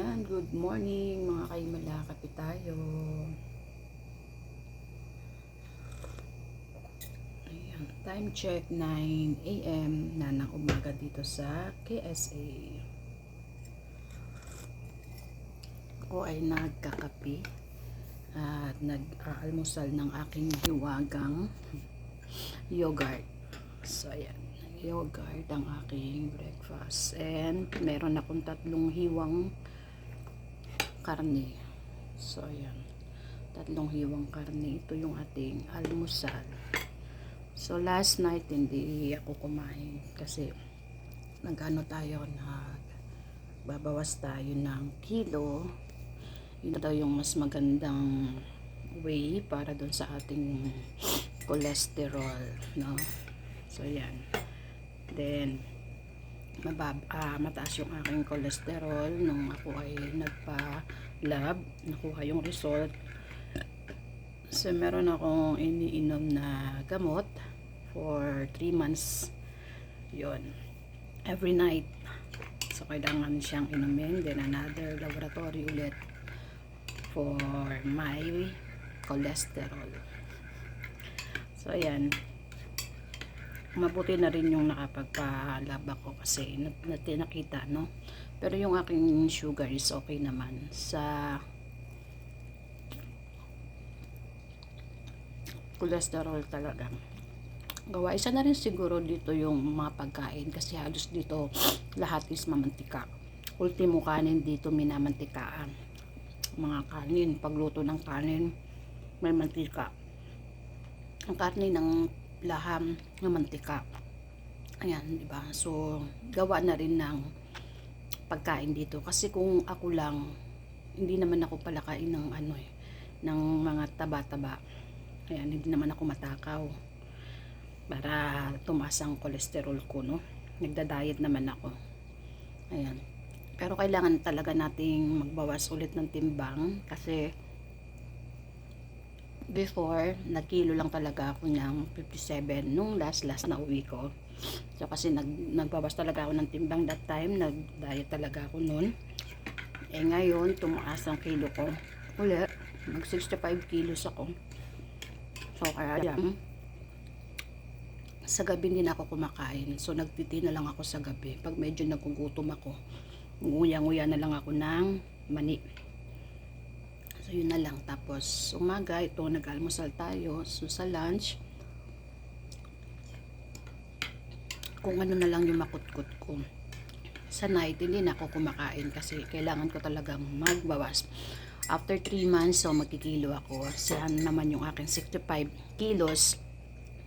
Ayan, good morning mga kaimala, kape tayo. Ayan, time check 9 a.m. na ng umaga dito sa KSA. Ako ay nagkakape at nag-aalmusal ng aking hiwagang yogurt. So, ayan. Yogurt ang aking breakfast. And meron akong tatlong hiwang karne. So, ayan. Tatlong hiwang karne. Ito yung ating almusal. So, last night hindi ako kumain kasi nagano tayo nag babawas tayo ng kilo. Yun daw yung mas magandang way para doon sa ating cholesterol, no? So, yan. Then, mabab ah, mataas yung aking cholesterol nung ako ay nagpa-lab, nakuha yung result. So, meron akong iniinom na gamot for 3 months. Yon Every night. So, kailangan siyang inumin. Then, another laboratory ulit for my cholesterol. So, ayan. Mabuti na rin yung nakapagpa-lab ako kasi nat nat- nakita, no? Pero yung aking sugar is okay naman. Sa cholesterol talaga. Gawa, isa na rin siguro dito yung mga pagkain kasi halos dito lahat is mamantika. Ultimo kanin dito minamantikaan. Mga kanin, pagluto ng kanin, may mantika. Ang karne ng laham ng mantika. Ayan, di ba? So, gawa na rin ng pagkain dito. Kasi kung ako lang, hindi naman ako palakain ng ano eh, ng mga taba-taba. Ayan, hindi naman ako matakaw para tumaas ang cholesterol ko, no? Nagda-diet naman ako. Ayan. Pero kailangan talaga nating magbawas ulit ng timbang kasi before, nagkilo lang talaga ako ng 57 nung last last na uwi ko. So kasi nag, nagbawas talaga ako ng timbang that time, nag-diet talaga ako noon. Eh ngayon, tumaas ang kilo ko. Uli, nag 65 kilos ako. So kaya yan, sa gabi din ako kumakain. So nagtiti na lang ako sa gabi. Pag medyo nagugutom ako, nguya-nguya na lang ako ng mani. So, yun na lang. Tapos, umaga, ito, nag-almusal tayo. So, sa lunch, kung ano na lang yung makutkot ko. Sa night, hindi na ako kumakain kasi kailangan ko talagang magbawas. After 3 months, so magkikilo ako. Saan naman yung aking 65 kilos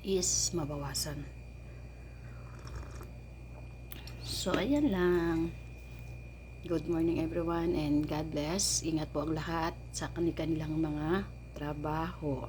is mabawasan. So, ayan lang. Good morning everyone and God bless. Ingat po ang lahat sa kanilang mga trabaho.